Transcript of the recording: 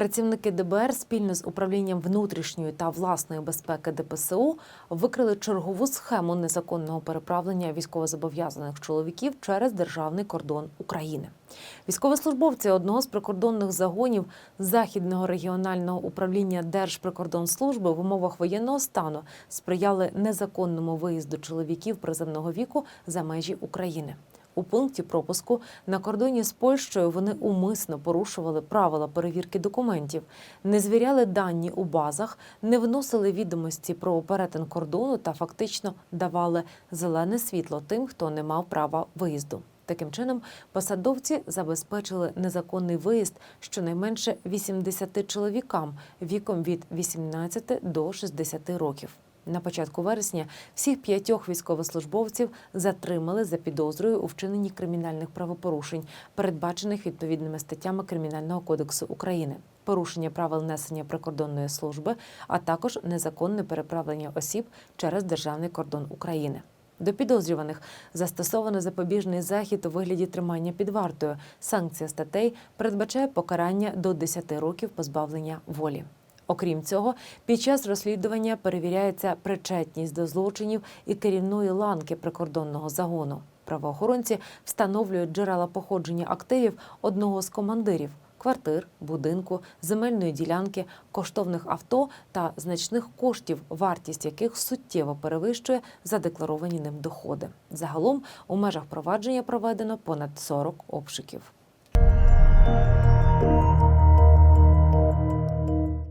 Працівники ДБР спільно з управлінням внутрішньої та власної безпеки ДПСУ викрили чергову схему незаконного переправлення військовозобов'язаних чоловіків через державний кордон України. Військовослужбовці одного з прикордонних загонів західного регіонального управління Держприкордонслужби в умовах воєнного стану сприяли незаконному виїзду чоловіків приземного віку за межі України. У пункті пропуску на кордоні з Польщею вони умисно порушували правила перевірки документів, не звіряли дані у базах, не вносили відомості про перетин кордону та фактично давали зелене світло тим, хто не мав права виїзду. Таким чином, посадовці забезпечили незаконний виїзд щонайменше 80 чоловікам віком від 18 до 60 років. На початку вересня всіх п'ятьох військовослужбовців затримали за підозрою у вчиненні кримінальних правопорушень, передбачених відповідними статтями Кримінального кодексу України. Порушення правил несення прикордонної служби, а також незаконне переправлення осіб через державний кордон України. До підозрюваних застосовано запобіжний захід у вигляді тримання під вартою. Санкція статей передбачає покарання до 10 років позбавлення волі. Окрім цього, під час розслідування перевіряється причетність до злочинів і керівної ланки прикордонного загону. Правоохоронці встановлюють джерела походження активів одного з командирів квартир, будинку, земельної ділянки, коштовних авто та значних коштів, вартість яких суттєво перевищує задекларовані ним доходи. Загалом у межах провадження проведено понад 40 обшуків.